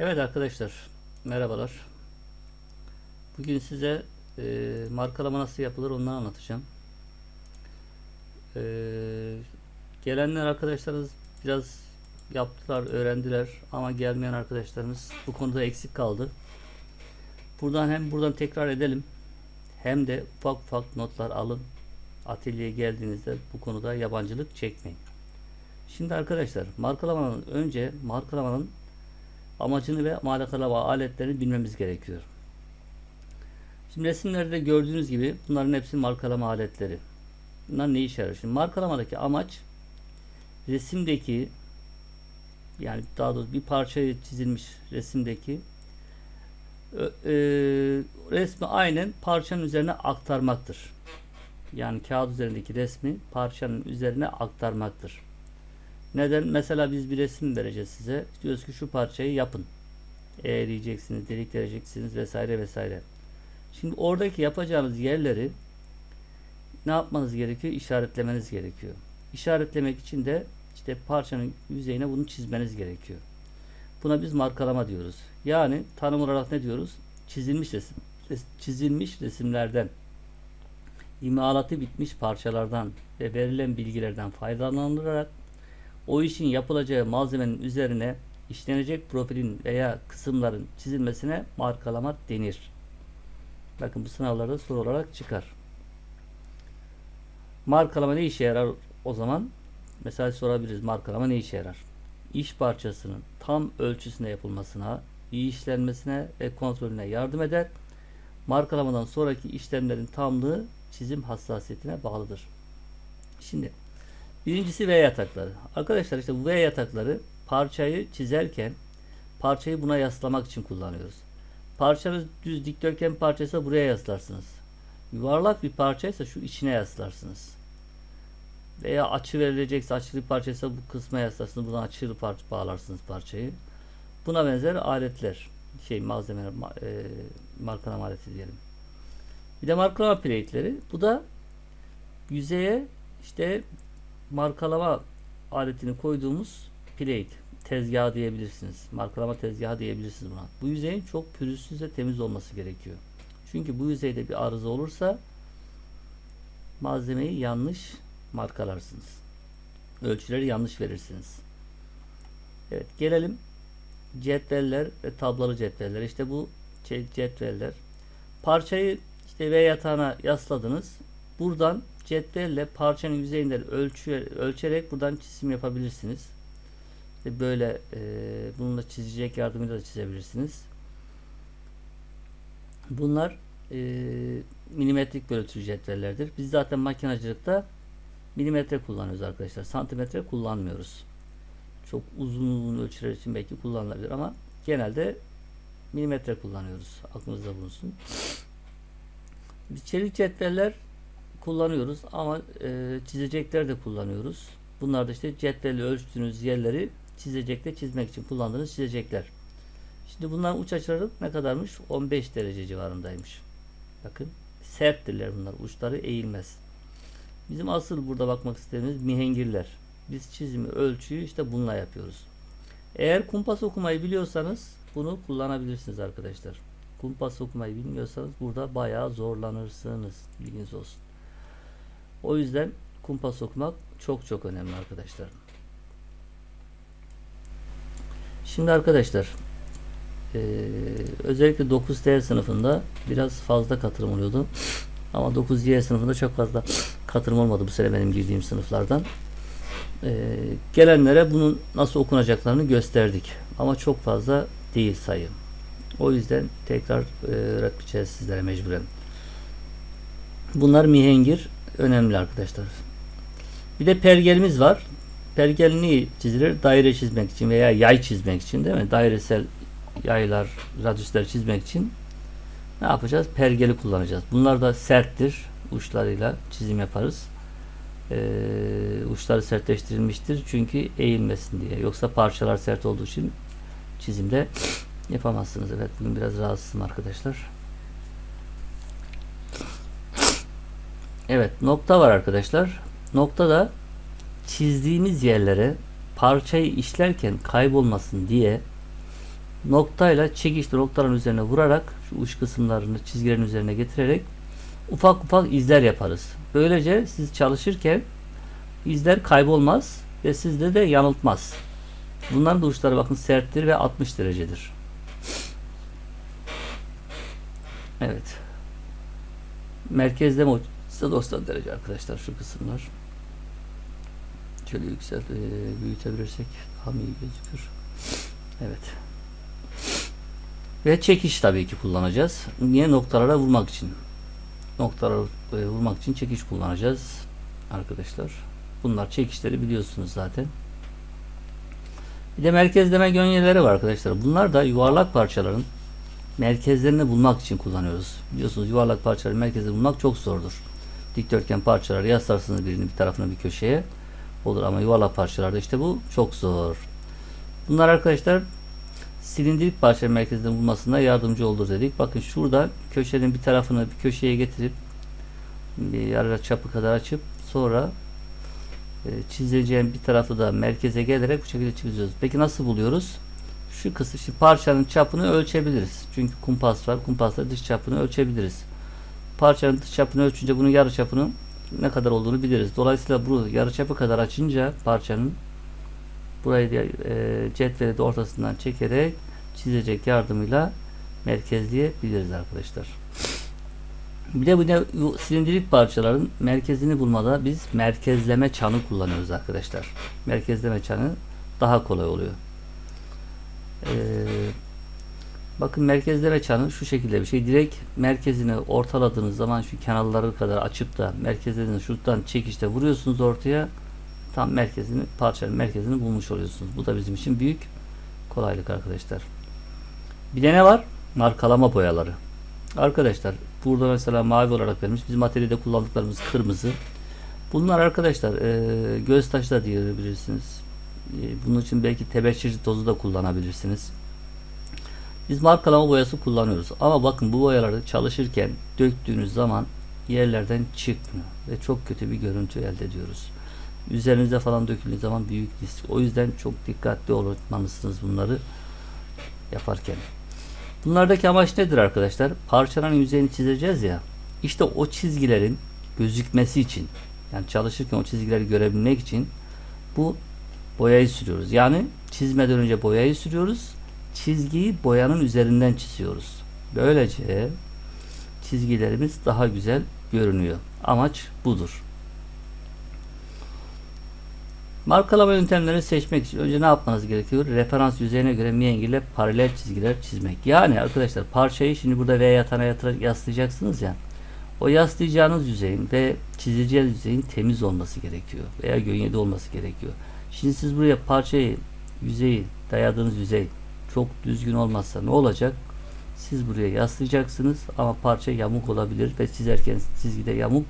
Evet arkadaşlar, merhabalar. Bugün size e, markalama nasıl yapılır ondan anlatacağım. E, gelenler arkadaşlarımız biraz yaptılar, öğrendiler ama gelmeyen arkadaşlarımız bu konuda eksik kaldı. Buradan hem buradan tekrar edelim hem de ufak ufak notlar alın. Atölyeye geldiğinizde bu konuda yabancılık çekmeyin. Şimdi arkadaşlar markalamanın önce markalamanın amacını ve markalama aletlerini bilmemiz gerekiyor. Şimdi resimlerde gördüğünüz gibi bunların hepsi markalama aletleri. Bunlar ne işe yarar? Şimdi markalamadaki amaç resimdeki yani daha doğrusu bir parçayı çizilmiş resimdeki ö- e, resmi aynen parçanın üzerine aktarmaktır. Yani kağıt üzerindeki resmi parçanın üzerine aktarmaktır. Neden? Mesela biz bir resim vereceğiz size. Diyoruz ki şu parçayı yapın. Eğleyeceksiniz, delik vereceksiniz vesaire vesaire. Şimdi oradaki yapacağınız yerleri ne yapmanız gerekiyor? İşaretlemeniz gerekiyor. İşaretlemek için de işte parçanın yüzeyine bunu çizmeniz gerekiyor. Buna biz markalama diyoruz. Yani tanım olarak ne diyoruz? Çizilmiş resim, res- çizilmiş resimlerden, imalatı bitmiş parçalardan ve verilen bilgilerden faydalanılarak o işin yapılacağı malzemenin üzerine işlenecek profilin veya kısımların çizilmesine markalama denir. Bakın bu sınavlarda soru olarak çıkar. Markalama ne işe yarar o zaman? Mesela sorabiliriz markalama ne işe yarar? İş parçasının tam ölçüsüne yapılmasına, iyi işlenmesine ve kontrolüne yardım eder. Markalamadan sonraki işlemlerin tamlığı çizim hassasiyetine bağlıdır. Şimdi Birincisi V yatakları. Arkadaşlar işte V yatakları parçayı çizerken parçayı buna yaslamak için kullanıyoruz. Parçanız düz dikdörtgen parçaysa buraya yaslarsınız. Yuvarlak bir parçaysa şu içine yaslarsınız. Veya açı verilecekse açılı bir parçaysa bu kısma yaslarsınız. Buradan açılı parça bağlarsınız parçayı. Buna benzer aletler. Şey malzemeler ma- e, markalama aleti diyelim. Bir de markalama plate'leri. Bu da yüzeye işte markalama aletini koyduğumuz plate tezgahı diyebilirsiniz. Markalama tezgahı diyebilirsiniz buna. Bu yüzeyin çok pürüzsüz ve temiz olması gerekiyor. Çünkü bu yüzeyde bir arıza olursa malzemeyi yanlış markalarsınız. Ölçüleri yanlış verirsiniz. Evet gelelim cetveller ve tablalı cetveller. İşte bu ce- cetveller. Parçayı işte V yatağına yasladınız. Buradan cetvelle parçanın yüzeyinden ölçü, ölçerek buradan çizim yapabilirsiniz. İşte böyle e, bununla çizecek yardımıyla da çizebilirsiniz. Bunlar e, milimetrik bölütü cetvellerdir. Biz zaten makinacılıkta milimetre kullanıyoruz arkadaşlar. Santimetre kullanmıyoruz. Çok uzun uzun ölçüler için belki kullanılabilir ama genelde milimetre kullanıyoruz. Aklınızda bulunsun. Çelik cetveller kullanıyoruz ama e, çizecekler de kullanıyoruz. Bunlar da işte cetvelle ölçtüğünüz yerleri çizecekle çizmek için kullandığınız çizecekler. Şimdi bunların uç açıları ne kadarmış? 15 derece civarındaymış. Bakın serttirler bunlar. Uçları eğilmez. Bizim asıl burada bakmak istediğimiz mihengirler. Biz çizimi, ölçüyü işte bununla yapıyoruz. Eğer kumpas okumayı biliyorsanız bunu kullanabilirsiniz arkadaşlar. Kumpas okumayı bilmiyorsanız burada bayağı zorlanırsınız. Bilginiz olsun. O yüzden kumpas okumak çok çok önemli arkadaşlar. Şimdi arkadaşlar eee, özellikle 9T sınıfında biraz fazla katılım oluyordu. Ama 9Y sınıfında çok fazla katılım olmadı bu sene benim girdiğim sınıflardan. Eee, gelenlere bunun nasıl okunacaklarını gösterdik. Ama çok fazla değil sayı. O yüzden tekrar eee, öğreteceğiz sizlere mecburen. Bunlar mihengir önemli arkadaşlar. Bir de pergelimiz var. Pergel niye çizilir? Daire çizmek için veya yay çizmek için değil mi? Dairesel yaylar, radyüsler çizmek için ne yapacağız? Pergeli kullanacağız. Bunlar da serttir. Uçlarıyla çizim yaparız. Ee, uçları sertleştirilmiştir. Çünkü eğilmesin diye. Yoksa parçalar sert olduğu için çizimde yapamazsınız. Evet bugün biraz rahatsızım arkadaşlar. Evet nokta var arkadaşlar. Nokta da çizdiğimiz yerlere parçayı işlerken kaybolmasın diye noktayla çekiçli noktaların üzerine vurarak şu uç kısımlarını çizgilerin üzerine getirerek ufak ufak izler yaparız. Böylece siz çalışırken izler kaybolmaz ve sizde de yanıltmaz. Bunların da uçları bakın serttir ve 60 derecedir. Evet. Merkezde mi ise 90 derece arkadaşlar şu kısımlar. Şöyle yüksel büyütebilirsek daha iyi gözükür? Evet. Ve çekiş tabii ki kullanacağız. Niye noktalara vurmak için? Noktalara e, vurmak için çekiş kullanacağız arkadaşlar. Bunlar çekişleri biliyorsunuz zaten. Bir de merkezleme gönyeleri var arkadaşlar. Bunlar da yuvarlak parçaların merkezlerini bulmak için kullanıyoruz. Biliyorsunuz yuvarlak parçaların merkezini bulmak çok zordur. Dikdörtgen parçaları yaslarsınız birini bir tarafına bir köşeye olur ama yuvarlak parçalarda işte bu çok zor. Bunlar arkadaşlar silindirik parça merkezini bulmasında yardımcı olur dedik. Bakın şurada köşenin bir tarafını bir köşeye getirip bir yarı çapı kadar açıp sonra e, çizeceğim bir tarafı da merkeze gelerek bu şekilde çiziyoruz. Peki nasıl buluyoruz? Şu kısım şimdi parçanın çapını ölçebiliriz. Çünkü kumpas var. Kumpasla dış çapını ölçebiliriz. Parçanın dış çapını ölçünce bunun yarı çapını ne kadar olduğunu biliriz. Dolayısıyla bu yarı çapı kadar açınca parçanın burayı da e, cetveli de ortasından çekerek çizecek yardımıyla merkezleyebiliriz arkadaşlar. Bir de bu ne silindirik parçaların merkezini bulmada biz merkezleme çanı kullanıyoruz arkadaşlar. Merkezleme çanı daha kolay oluyor. Ee, bakın merkezleme çanı şu şekilde bir şey. Direkt merkezini ortaladığınız zaman şu kenarları kadar açıp da merkezlerini şuradan çekişte vuruyorsunuz ortaya. Tam merkezini parçanın merkezini bulmuş oluyorsunuz. Bu da bizim için büyük kolaylık arkadaşlar. Bir de ne var? Markalama boyaları. Arkadaşlar burada mesela mavi olarak vermiş. Biz materyalde kullandıklarımız kırmızı. Bunlar arkadaşlar göz taşı da diyebilirsiniz. Bunun için belki tebeşir tozu da kullanabilirsiniz. Biz markalama boyası kullanıyoruz. Ama bakın bu boyaları çalışırken döktüğünüz zaman yerlerden çıkmıyor. Ve çok kötü bir görüntü elde ediyoruz. Üzerinize falan döküldüğü zaman büyük risk. O yüzden çok dikkatli olmalısınız bunları yaparken. Bunlardaki amaç nedir arkadaşlar? Parçaların yüzeyini çizeceğiz ya. İşte o çizgilerin gözükmesi için yani çalışırken o çizgileri görebilmek için bu boyayı sürüyoruz. Yani çizmeden önce boyayı sürüyoruz. Çizgiyi boyanın üzerinden çiziyoruz. Böylece çizgilerimiz daha güzel görünüyor. Amaç budur. Markalama yöntemlerini seçmek için önce ne yapmanız gerekiyor? Referans yüzeyine göre mihenk ile paralel çizgiler çizmek. Yani arkadaşlar parçayı şimdi burada V yatağına yatırarak yaslayacaksınız ya. O yaslayacağınız yüzeyin ve çizeceğiniz yüzeyin temiz olması gerekiyor. Veya gönyede olması gerekiyor. Şimdi siz buraya parçayı, yüzeyi, dayadığınız yüzey çok düzgün olmazsa ne olacak? Siz buraya yaslayacaksınız ama parça yamuk olabilir ve çizerken çizgide yamuk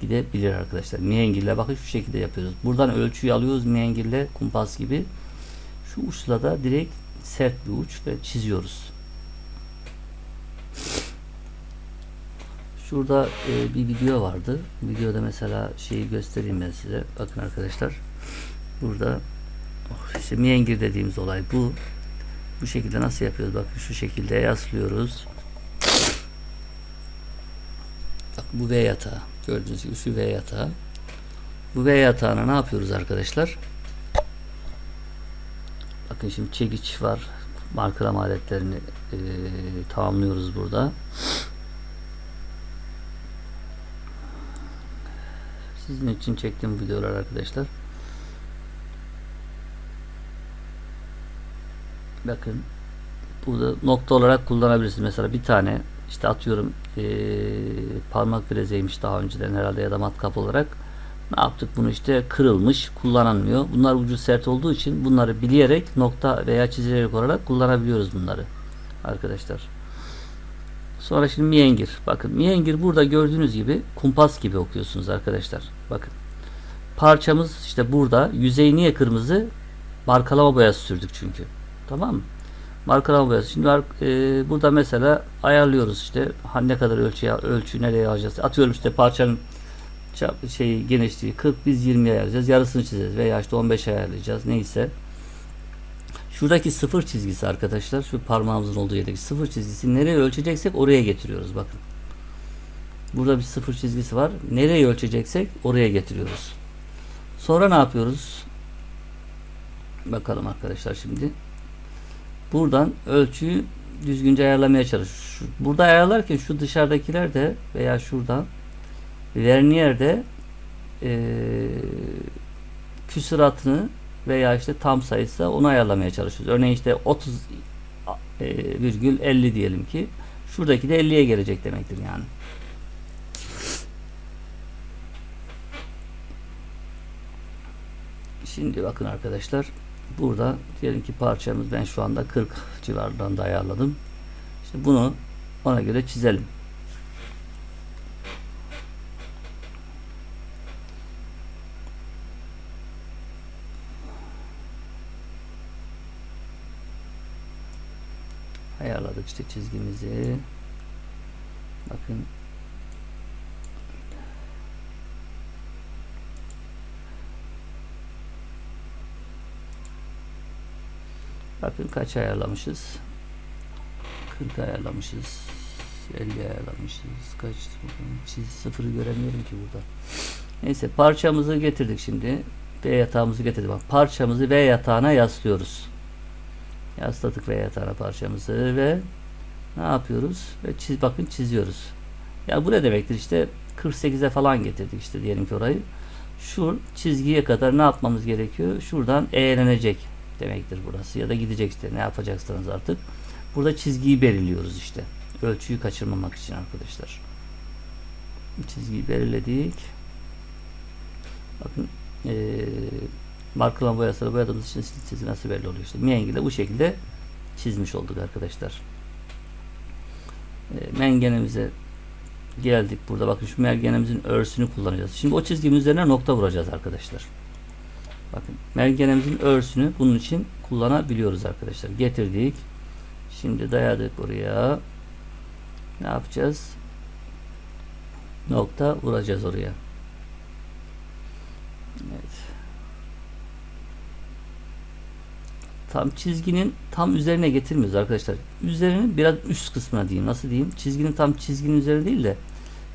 gidebilir arkadaşlar. Mihengirle bakın şu şekilde yapıyoruz. Buradan ölçüyü alıyoruz mihengirle kumpas gibi. Şu uçla da direkt sert bir uç ve çiziyoruz. Şurada e, bir video vardı. Videoda mesela şeyi göstereyim ben size. Bakın arkadaşlar. Burada oh, işte mihengir dediğimiz olay bu. Bu şekilde nasıl yapıyoruz? Bakın şu şekilde yaslıyoruz. Bak bu V yatağı. Gördüğünüz gibi şu V yatağı. Bu V yatağına ne yapıyoruz arkadaşlar? Bakın şimdi çekiç var. Markalama aletlerini e, tamamlıyoruz burada. Sizin için çektiğim videolar arkadaşlar. Bakın burada nokta olarak kullanabilirsiniz. Mesela bir tane işte atıyorum e, parmak bilezeymiş daha önceden herhalde ya da matkap olarak ne yaptık bunu işte kırılmış kullanılmıyor. Bunlar ucu sert olduğu için bunları bileyerek nokta veya çizilerek olarak kullanabiliyoruz bunları arkadaşlar. Sonra şimdi miyengir. Bakın miyengir burada gördüğünüz gibi kumpas gibi okuyorsunuz arkadaşlar. Bakın. Parçamız işte burada. Yüzey niye kırmızı? Markalama boyası sürdük çünkü. Tamam mı? Markalama boyası. Şimdi e, burada mesela ayarlıyoruz işte ha, ne kadar ölçü ölçü nereye alacağız. Atıyorum işte parçanın çap, şeyi genişliği 40 biz 20 ayarlayacağız. Yarısını çizeceğiz veya işte 15 ayarlayacağız neyse. Şuradaki sıfır çizgisi arkadaşlar şu parmağımızın olduğu yerdeki sıfır çizgisi nereye ölçeceksek oraya getiriyoruz bakın. Burada bir sıfır çizgisi var. Nereye ölçeceksek oraya getiriyoruz. Sonra ne yapıyoruz? Bakalım arkadaşlar şimdi. Buradan ölçüyü düzgünce ayarlamaya. Şu- Burada ayarlarken şu dışarıdakiler de veya şuradan Vernier'de eee küsuratını veya işte tam sayısı onu ayarlamaya çalışıyoruz. Örneğin işte 30 e, virgül 50 diyelim ki şuradaki de 50'ye gelecek demektir yani. Şimdi bakın arkadaşlar burada diyelim ki parçamız ben şu anda 40 civarlarında ayarladım. İşte bunu ona göre çizelim. ayarladık işte çizgimizi. Bakın Bakın kaç ayarlamışız? 40 ayarlamışız. 50 ayarlamışız. Kaç? Çiz sıfırı göremiyorum ki burada. Neyse parçamızı getirdik şimdi. V yatağımızı getirdik. Bak parçamızı V yatağına yaslıyoruz. Yasladık V yatağına parçamızı ve ne yapıyoruz? Ve çiz bakın çiziyoruz. Ya bu ne demektir işte 48'e falan getirdik işte diyelim ki orayı. Şu çizgiye kadar ne yapmamız gerekiyor? Şuradan eğlenecek demektir burası ya da gidecek işte ne yapacaksınız artık. Burada çizgiyi belirliyoruz işte. Ölçüyü kaçırmamak için arkadaşlar. Çizgiyi belirledik. Bakın eee markalan boyasını boyadığımız için çizgi nasıl belli oluyor işte. Miengi de bu şekilde çizmiş olduk arkadaşlar. E, mengenemize geldik burada. Bakın şu mergenemizin örsünü kullanacağız. Şimdi o çizginin üzerine nokta vuracağız arkadaşlar. Bakın mergenemizin örsünü bunun için kullanabiliyoruz arkadaşlar. Getirdik. Şimdi dayadık oraya. Ne yapacağız? Nokta vuracağız oraya. Evet. Tam çizginin tam üzerine getirmiyoruz arkadaşlar. Üzerinin biraz üst kısmına diyeyim. Nasıl diyeyim? Çizginin tam çizginin üzerine değil de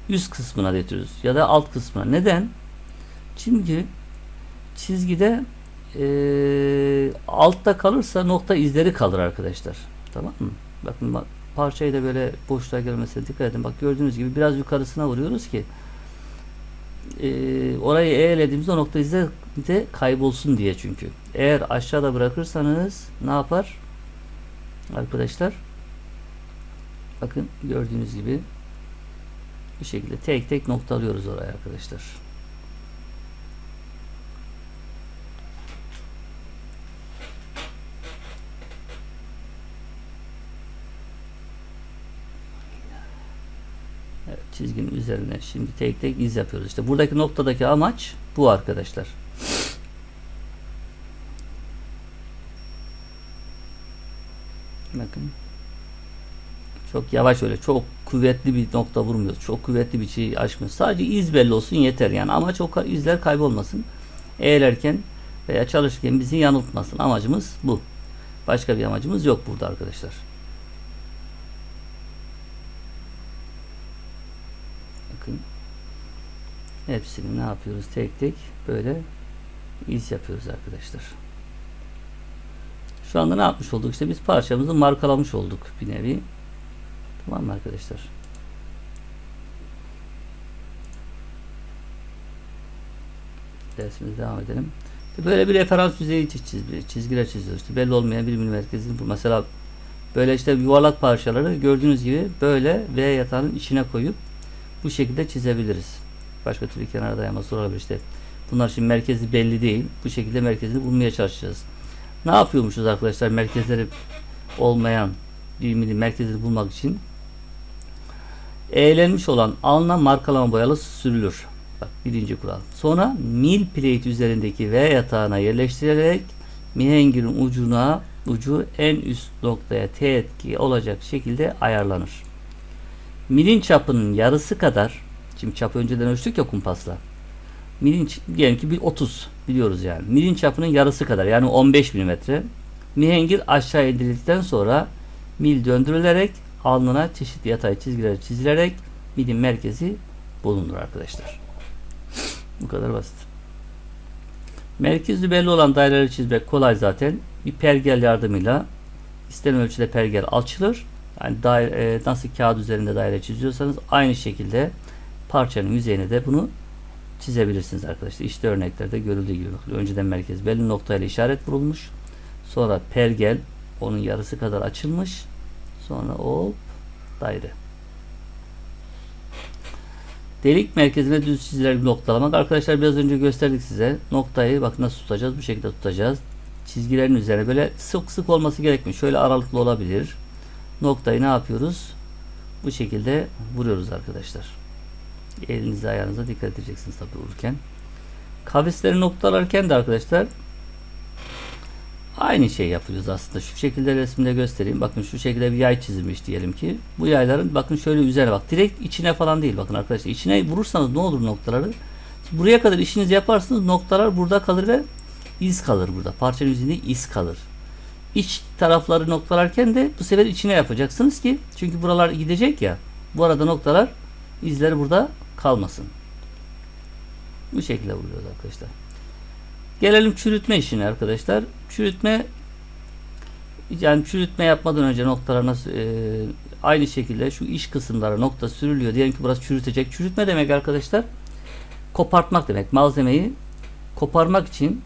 üst kısmına getiriyoruz. Ya da alt kısmına. Neden? Çünkü çizgide eee, altta kalırsa nokta izleri kalır arkadaşlar. Tamam mı? Bakın bak parçayı da böyle boşluğa gelmesine dikkat edin. Bak gördüğünüz gibi biraz yukarısına vuruyoruz ki eee, orayı eğlediğimizde nokta izleri de kaybolsun diye çünkü. Eğer aşağıda bırakırsanız ne yapar? Arkadaşlar bakın gördüğünüz gibi bu şekilde tek tek noktalıyoruz oraya arkadaşlar. Evet, çizginin üzerine şimdi tek tek iz yapıyoruz. İşte buradaki noktadaki amaç bu arkadaşlar. Bakın. Çok yavaş öyle çok kuvvetli bir nokta vurmuyoruz. Çok kuvvetli bir şey açmıyoruz. Sadece iz belli olsun yeter yani. Amaç o izler kaybolmasın. Eğerlerken veya çalışırken bizi yanıltmasın. Amacımız bu. Başka bir amacımız yok burada arkadaşlar. Bakın. Hepsini ne yapıyoruz? Tek tek böyle iz yapıyoruz arkadaşlar. Şu anda ne yapmış olduk? İşte biz parçamızı markalamış olduk bir nevi. Tamam mı arkadaşlar? Dersimize devam edelim. Böyle bir referans yüzeyi çiz, çiz- çizgiler çiziyoruz. İşte belli olmayan bir merkezini bu. Mesela böyle işte yuvarlak parçaları gördüğünüz gibi böyle V yatağının içine koyup bu şekilde çizebiliriz. Başka türlü kenara dayaması olabilir işte. Bunlar şimdi merkezi belli değil. Bu şekilde merkezini bulmaya çalışacağız. Ne yapıyormuşuz arkadaşlar merkezleri olmayan düğümünü merkezini bulmak için? Eğlenmiş olan alına markalama boyalı sürülür. Bak birinci kural. Sonra mil plate üzerindeki V yatağına yerleştirerek mihengirin ucuna ucu en üst noktaya teğetki olacak şekilde ayarlanır. Milin çapının yarısı kadar şimdi çapı önceden ölçtük ya kumpasla. Milin diyelim ki bir 30 biliyoruz yani. Milin çapının yarısı kadar yani 15 milimetre Mihengir aşağı indirildikten sonra mil döndürülerek alnına çeşitli yatay çizgiler çizilerek milin merkezi bulunur arkadaşlar. Bu kadar basit. Merkezi belli olan daireleri çizmek kolay zaten. Bir pergel yardımıyla istenen ölçüde pergel açılır. Yani daire, e, nasıl kağıt üzerinde daire çiziyorsanız aynı şekilde parçanın yüzeyine de bunu çizebilirsiniz arkadaşlar. İşte örneklerde görüldüğü gibi. Önceden merkez belli noktayla işaret vurulmuş. Sonra pergel onun yarısı kadar açılmış. Sonra hop daire. Delik merkezine düz çizilerek noktalamak. Arkadaşlar biraz önce gösterdik size. Noktayı bak nasıl tutacağız? Bu şekilde tutacağız. Çizgilerin üzerine böyle sık sık olması gerekmiyor. Şöyle aralıklı olabilir. Noktayı ne yapıyoruz? Bu şekilde vuruyoruz arkadaşlar. Elinize ayağınıza dikkat edeceksiniz tabi vururken. Kavisleri noktalarken de arkadaşlar aynı şey yapıyoruz aslında. Şu şekilde resimde göstereyim. Bakın şu şekilde bir yay çizilmiş diyelim ki. Bu yayların bakın şöyle üzerine bak. Direkt içine falan değil. Bakın arkadaşlar içine vurursanız ne olur noktaları? Buraya kadar işinizi yaparsınız. Noktalar burada kalır ve iz kalır burada. Parçanın yüzünde iz kalır. İç tarafları noktalarken de bu sefer içine yapacaksınız ki çünkü buralar gidecek ya. Bu arada noktalar izleri burada kalmasın. Bu şekilde vuruyoruz arkadaşlar. Gelelim çürütme işine arkadaşlar. Çürütme yani çürütme yapmadan önce noktalar nasıl e, aynı şekilde şu iç kısımlara nokta sürülüyor. Diyelim ki burası çürütecek. Çürütme demek arkadaşlar kopartmak demek. Malzemeyi koparmak için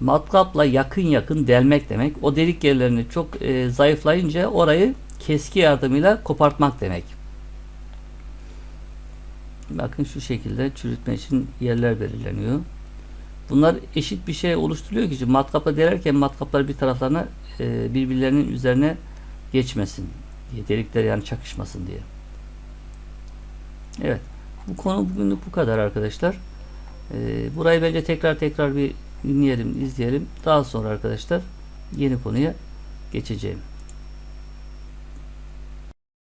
matkapla yakın yakın delmek demek. O delik yerlerini çok e, zayıflayınca orayı keski yardımıyla kopartmak demek. Bakın şu şekilde çürütme için yerler belirleniyor. Bunlar eşit bir şey oluşturuyor ki matkapla delerken matkaplar bir taraflarına e, birbirlerinin üzerine geçmesin diye delikler yani çakışmasın diye. Evet. Bu konu bugünlük bu kadar arkadaşlar. E, burayı bence tekrar tekrar bir dinleyelim, izleyelim. Daha sonra arkadaşlar yeni konuya geçeceğim.